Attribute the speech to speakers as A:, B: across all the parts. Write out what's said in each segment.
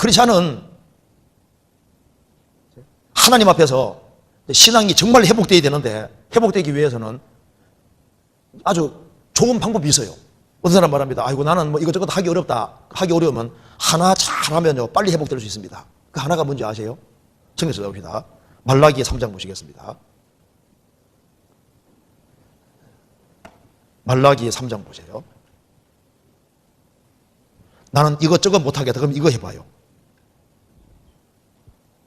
A: 크리스찬은 하나님 앞에서 신앙이 정말 회복되어야 되는데 회복되기 위해서는 아주 좋은 방법이 있어요. 어떤 사람 말합니다. 아이고 나는 뭐 이것저것 하기 어렵다. 하기 어려우면 하나 잘하면요 빨리 회복될 수 있습니다. 그 하나가 뭔지 아세요? 정해서 봅시다. 말라기 3장 보시겠습니다. 말라기 3장 보세요. 나는 이것저것 못하겠다. 그럼 이거 해봐요.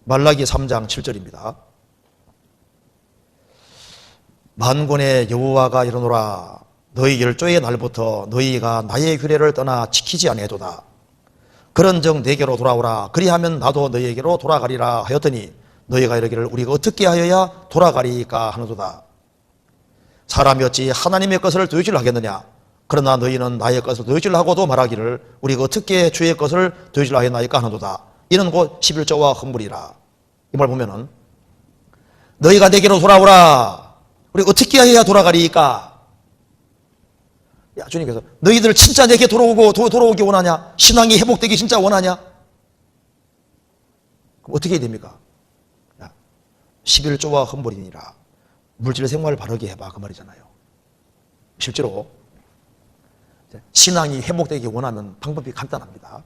A: 말라기 3장 7절입니다. 만군의 여호와가 이르노라 너희 열조의 날부터 너희가 나의 규례를 떠나 지키지 아니하도다. 그런즉 내게로 돌아오라. 그리하면 나도 너희에게로 돌아가리라 하였더니 너희가 이르기를 우리가 어떻게 하여야 돌아가리까 하노도다. 사람이 어찌 하나님의 것을 도유질 하겠느냐? 그러나 너희는 나의 것을 도유질하고도 말하기를 우리가 어떻게 주의 것을 도유질하였나이까 하노도다. 이는 곧 11조와 헌물이라. 이 말 보면은 너희가 내게로 돌아오라. 우리 어떻게 해야 돌아가리까? 야, 주님께서 너희들 진짜 내게 돌아오고 도, 돌아오기 원하냐? 신앙이 회복되기 진짜 원하냐? 그럼 어떻게 해야 됩니까? 야, 11조와 헌물이니라. 물질 생활을 바르게 해봐. 그 말이잖아요. 실제로 신앙이 회복되기 원하면 방법이 간단합니다.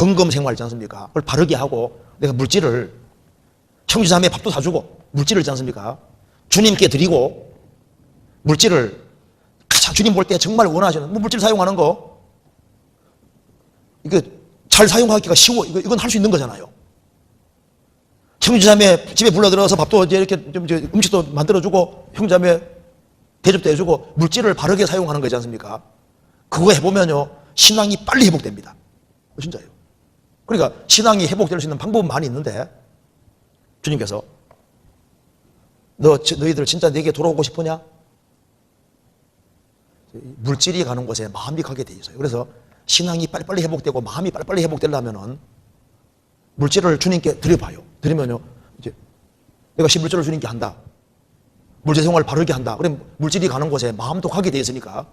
A: 헌금 생활 있지 않습니까? 그걸 바르게 하고 내가 물질을 형제자매 밥도 사주고 물질을 있지 않습니까? 주님께 드리고 물질을 가장 주님 볼 때 정말 원하시는 뭐 물질 사용하는 거 이거 잘 사용하기가 쉬워 이거 이건 할 수 있는 거잖아요. 형제자매 집에 불러들어서 밥도 이렇게 음식도 만들어주고 형제자매 대접도 해주고 물질을 바르게 사용하는 거지 않습니까? 그거 해보면요 신앙이 빨리 회복됩니다. 어, 진짜요. 그러니까 신앙이 회복될 수 있는 방법은 많이 있는데 주님께서 너 너희들 진짜 내게 돌아오고 싶으냐? 물질이 가는 곳에 마음이 가게 돼 있어요. 그래서 신앙이 빨리빨리 회복되고 마음이 빨리빨리 회복되려면은 물질을 주님께 드려봐요. 드리면요, 이제 내가 11조를 주님께 한다. 물질 생활을 바르게 한다. 그럼 물질이 가는 곳에 마음도 가게 돼 있으니까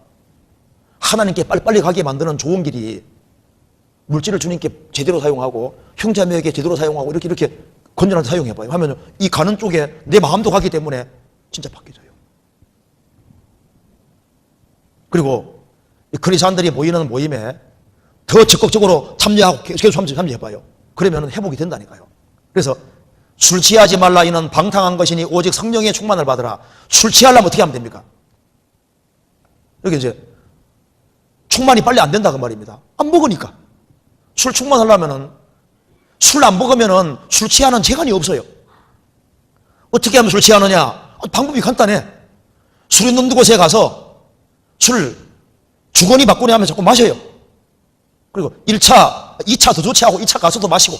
A: 하나님께 빨리빨리 가게 만드는 좋은 길이 물질을 주님께 제대로 사용하고 형제자매에게 제대로 사용하고 이렇게 이렇게 건전하게 사용해봐요. 하면 이 가는 쪽에 내 마음도 가기 때문에 진짜 바뀌어져요. 그리고 이 크리스천들이 모이는 모임에 더 적극적으로 참여하고 계속 참여, 참여해봐요. 그러면 회복이 된다니까요. 그래서 술 취하지 말라 이는 방탕한 것이니 오직 성령의 충만을 받으라. 술 취하려면 어떻게 하면 됩니까? 여기 이제 충만이 빨리 안 된다 그 말입니다. 안 먹으니까. 술 충만하려면은 술 안 먹으면은 술 취하는 재간이 없어요. 어떻게 하면 술 취하느냐? 방법이 간단해. 술 있는 곳에 가서 술 주거니 받거니 하면 자꾸 마셔요. 그리고 1차, 2차 더 좋지 하고 2차 가서도 마시고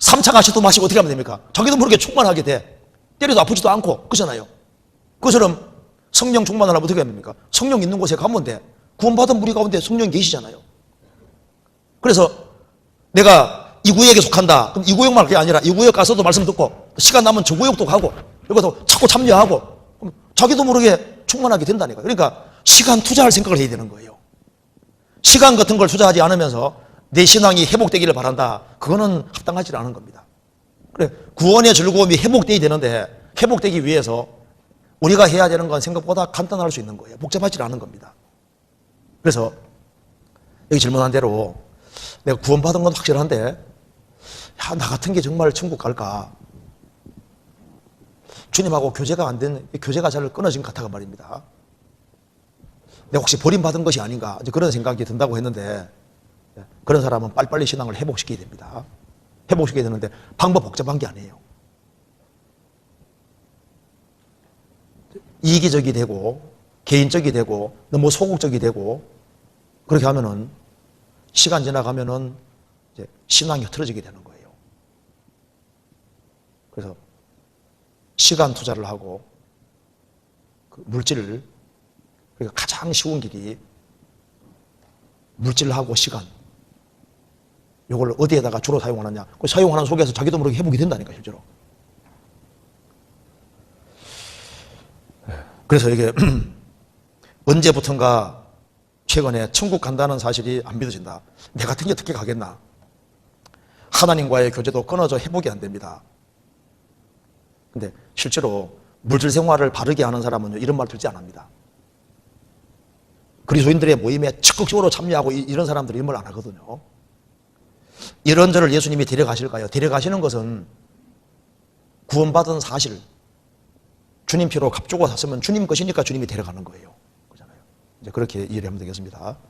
A: 3차 가서도 마시고 어떻게 하면 됩니까? 자기도 모르게 충만하게 돼. 때려도 아프지도 않고 그렇잖아요. 그처럼 성령 충만을 하면 어떻게 합니까? 성령 있는 곳에 가면 돼. 구원받은 무리 가운데 성령이 계시잖아요. 그래서 내가 이 구역에 속한다. 그럼 이 구역만 할게 아니라 이 구역 가서도 말씀 듣고 시간 남으면 저 구역도 가고 여기도 자꾸 참여하고 자기도 모르게 충만하게 된다니까. 그러니까 시간 투자할 생각을 해야 되는 거예요. 시간 같은 걸 투자하지 않으면서 내 신앙이 회복되기를 바란다. 그거는 합당하지 않은 겁니다. 그래 구원의 즐거움이 회복되어야 되는데 회복되기 위해서 우리가 해야 되는 건 생각보다 간단할 수 있는 거예요. 복잡하지 않은 겁니다. 그래서 여기 질문한 대로 내가 구원받은 건 확실한데 야, 나 같은 게 정말 천국 갈까? 주님하고 교제가 안 된, 교제가 잘 끊어진 것 같아가 말입니다. 내가 혹시 버림받은 것이 아닌가? 그런 생각이 든다고 했는데 그런 사람은 빨리빨리 신앙을 회복시켜야 됩니다. 회복시켜야 되는데 방법 복잡한 게 아니에요. 이기적이 되고 개인적이 되고 너무 소극적이 되고 그렇게 하면은 시간 지나가면은 이제 신앙이 흐트러지게 되는 거예요. 그래서 시간 투자를 하고 그 물질을 그러니까 가장 쉬운 길이 물질하고 시간. 이걸 어디에다가 주로 사용하느냐. 그 사용하는 속에서 자기도 모르게 회복이 된다니까 실제로. 그래서 이게 언제부턴가 최근에 천국 간다는 사실이 안 믿어진다. 내 같은 게 어떻게 가겠나? 하나님과의 교제도 끊어져 회복이 안 됩니다. 근데 실제로 물질 생활을 바르게 하는 사람은 이런 말 듣지 않습니다. 그리스도인들의 모임에 적극적으로 참여하고 이- 이런 사람들이 이런 말 안 하거든요. 이런 저를 예수님이 데려가실까요? 데려가시는 것은 구원받은 사실, 주님 피로 값주고 샀으면 주님 것이니까 주님이 데려가는 거예요. 이제 그렇게 이해하면 되겠습니다.